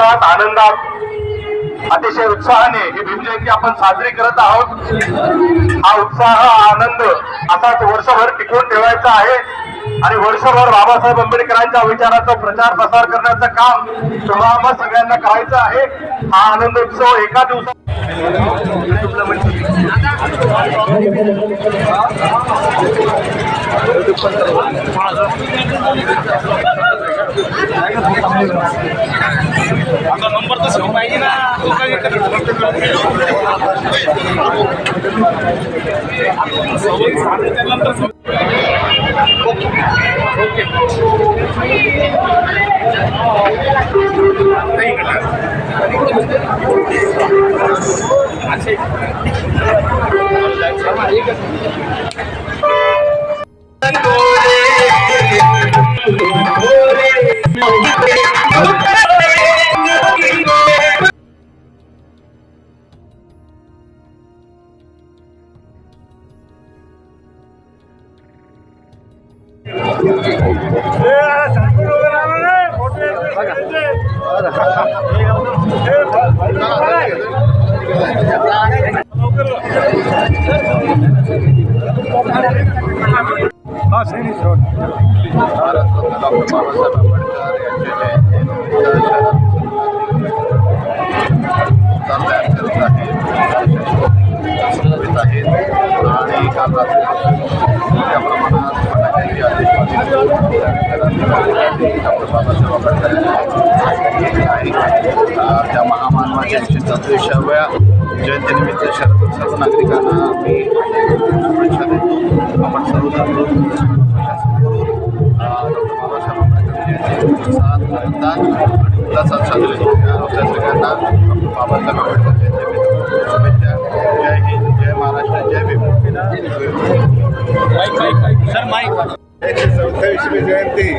आणि आनंदात अतिशय उत्साहाने ही भीमजयंती आपण साजरी करत आहोत. हा उत्साह हा आनंद असाच वर्षभर टिकवून ठेवायचा आहे. आणि वर्षभर बाबासाहेब आंबेडकरांच्या विचाराचा प्रचार प्रसार करण्याचं काम तुम्हाला सगळ्यांना करायचं आहे. हा आनंद उत्सव एका दिवसात आता नंबर तर सेव पाहिजे ना. तो काय त्यानंतर भारतरत्न डॉक्टर बाबासाहेब आंबेडकर यांचे जयंती चांगल्या आहेत आणि काल रात्री मोठ्या प्रमाणात त्या महामानवाच्या एकशे सदुसष्टाव्या जयंतीनिमित्त सर्व सर्व नागरिकांना मी शुभेच्छा देतो. आपण सर्व जातो बाबासाहेब आंबेडकर आणि उल्हासात करूया. आपल्या सगळ्यांना डॉक्टर बाबासाहेब आंबेडकर जयंतीनिमित्त शुभेच्छा. जय हिंद जय महाराष्ट्र जय भीम सर माईक एकशे चौथ्यावीसवी जयंती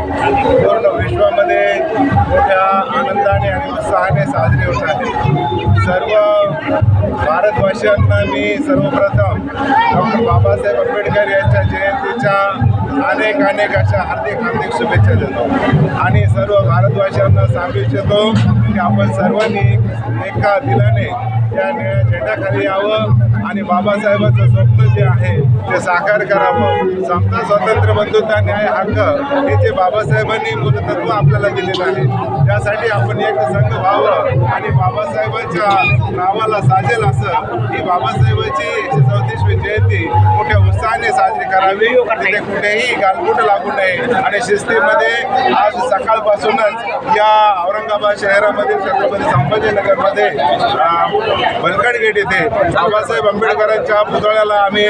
पूर्ण विश्वामध्ये मोठ्या आनंदाने आणि उत्साहाने साजरी होत आहे. सर्व भारतवासियांना मी सर्वप्रथम डॉक्टर बाबासाहेब आंबेडकर यांच्या जयंती अनेक अनेक अशा हार्दिक हार्दिक शुभेच्छा देतो. आणि सर्व भारतवासियांना सांगू इच्छितो की आपण सर्वांनी एका दिलाने या निळ्या झेंड्याखाली यावं आणि बाबासाहेबांचं स्वप्न जे आहे ते साकार करावं. समता स्वातंत्र्य बंधुता न्याय हक्क हे जे बाबासाहेबांनी मूलतत्व आपल्याला दिलेलं आहे त्यासाठी आपण एक संघ व्हावं आणि बाबासाहेबांच्या नावाला साजेल असं ही बाबासाहेबांची एकशे चौतीसवी जयंती मोठ्या उत्साहाने साजरी करावी. तिथे कुठेही गालबोट लागू नये. आणि शिस्तीमध्ये आज सकाळपासूनच या औरंगाबाद शहरामधील छत्रपती संभाजीनगरमध्ये बलकड गेट येथे बाबासाहेब आंबेडकरांच्या पुतळ्याला आम्ही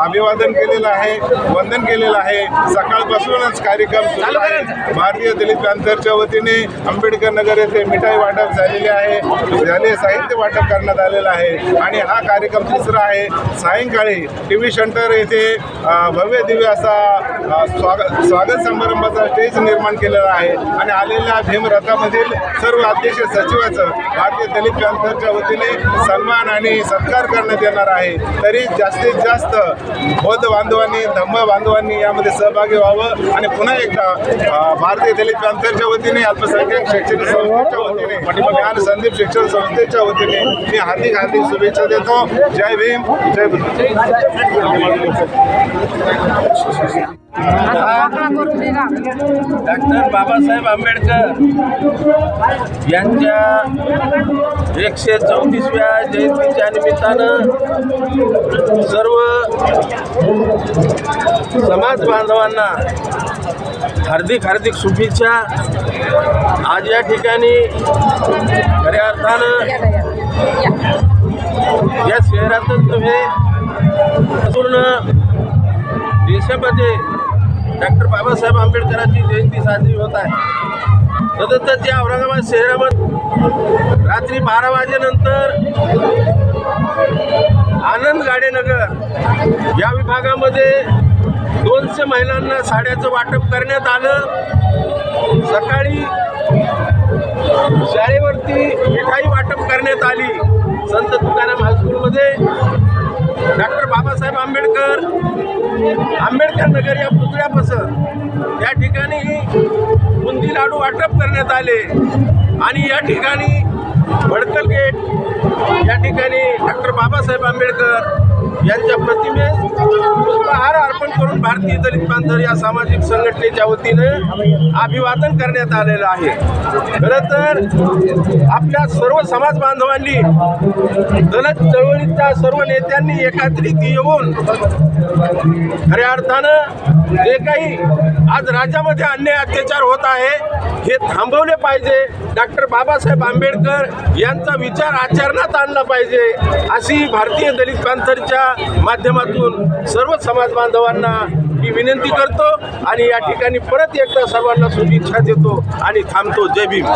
अभिवादन केलेलं आहे वंदन केलेलं आहे. सकाळपासूनच कार्यक्रम सुरू आहे. भारतीय दलित पॅन्थरच्या वतीने आंबेडकर नगर येथे मिठाई वाटप झालेले आहे झाले साहित्य वाटप करण्यात आलेलं आहे. आणि हा कार्यक्रम तिसरा आहे. सायंकाळी टी व्ही सेंटर येथे भव्य दिव्य असा स्वागत स्वागत समारंभाचा स्टेज निर्माण केलेला आहे. आणि आलेल्या हेमरथामधील सर्व अध्यक्ष सचिवाचं भारतीय दलित पॅन्थरच्या वतीने सन्मान आणि सत्कार करण्यात येणार आहे. तरी जास्तीत जास्त बौद्ध बांधवांनी धम्म बांधवांनी यामध्ये सहभागी व्हावं आणि पुन्हा एकदा भारतीय दलित पॅन्थरच्या वतीने अल्पसंख्याक शैक्षणिक संस्थेच्या वतीने ज्ञान संदीप शिक्षण संस्थेच्या वतीने मी हार्दिक हार्दिक शुभेच्छा देतो. जय भीम जय डॉक्टर बाबासाहेब आंबेडकर यांच्या एकशे चौतीसव्या जयंतीच्या निमित्तानं सर्व समाज बांधवांना हार्दिक हार्दिक शुभेच्छा. आज या ठिकाणी खऱ्या अर्थानं या शहरातच नव्हे पूर्ण देशामध्ये डॉक्टर बाबासाहेब आंबेडकरांची जयंती साजरी होत आहे. तदंतर या औरंगाबाद शहरामध्ये रात्री बारा वाजेनंतर आनंद गाडेनगर या विभागामध्ये दोनशे महिलांना साड्याचं वाटप करण्यात आलं. सकाळी शाळेवरती मिठाई वाटप करण्यात आली. संत तुकाराम हायस्कूलमध्ये. डॉक्टर बाबासाहेब आंबेडकर आंबेडकर नगर या पुतळ्यापासून या ठिकाणी बुंदी लाडू वाटप करण्यात आले. आणि या ठिकाणी भडकल गेट या ठिकाणी डॉक्टर बाबासाहेब आंबेडकर यांच्या प्रतिमेस पुष्पहार अर्पण करून भारतीय दलित बांधव या सामाजिक संघटनेच्या वतीनं अभिवादन करण्यात आलेलं आहे. खरं तर आपल्या सर्व समाज बांधवांनी दलित चळवळीच्या सर्व नेत्यांनी एकत्रित येऊन खऱ्या अर्थानं जे काही आज राज्यामध्ये अन्याय अत्याचार होत आहे हे थांबवले पाहिजे. डॉक्टर बाबासाहेब आंबेडकर यांचा विचार आचरणात आणला पाहिजे अशी भारतीय दलित पॅंथरच्या माध्यमातून सर्व समाज बांधवांना ही विनंती करतो आणि या ठिकाणी परत एकदा सर्वांना शुभेच्छा देतो आणि थांबतो. जय भीम.